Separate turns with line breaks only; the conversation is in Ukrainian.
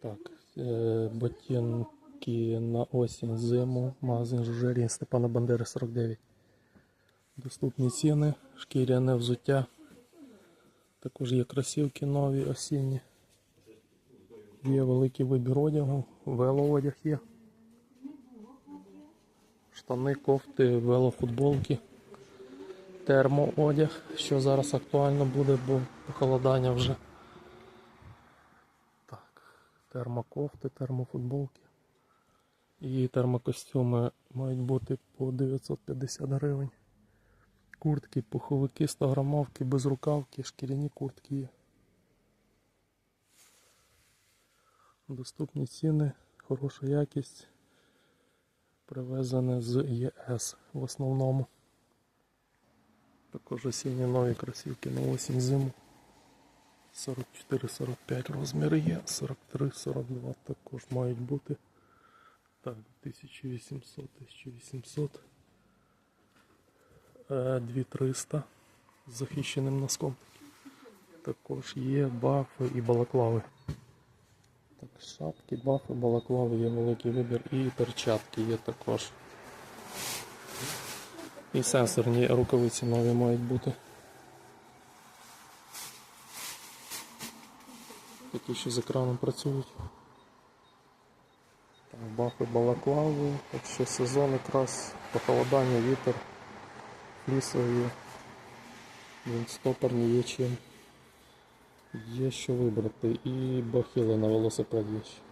Так, е, ботинки на осінь, зиму, магазин Жужелін Степана Бандери 49. Доступні ціни, шкіряне взуття. Також є кросівки нові, осінні. Є великий вибір одягу, велоодяг є. Штани, кофти, велофутболки, термоодяг, що зараз актуально буде, бо похолодання вже. Так, термокофти, термофутболки. І термокостюми мають бути по 950 гривень. Куртки, пуховики, 100 грамовки, безрукавки, шкіряні куртки. Доступні ціни, хороша якість. Привезене з ЄС в основному. Також осінні нові кросівки на осінь зиму. 44-45 розміри є, 43-42 також мають бути. Так, 1800, 1800. Е, 2300 з захищеним носком. Також є бафи і балаклави. Так, шапки, бафи, балаклави є великий вибір і перчатки є також. І сенсорні рукавиці нові мають бути. Такі, що з екраном працюють. Так, бафи балаклави, так що сезон якраз похолодання, вітер, лісові, стопорні є чим. Є що вибрати. І бахіли на велосипед є ще.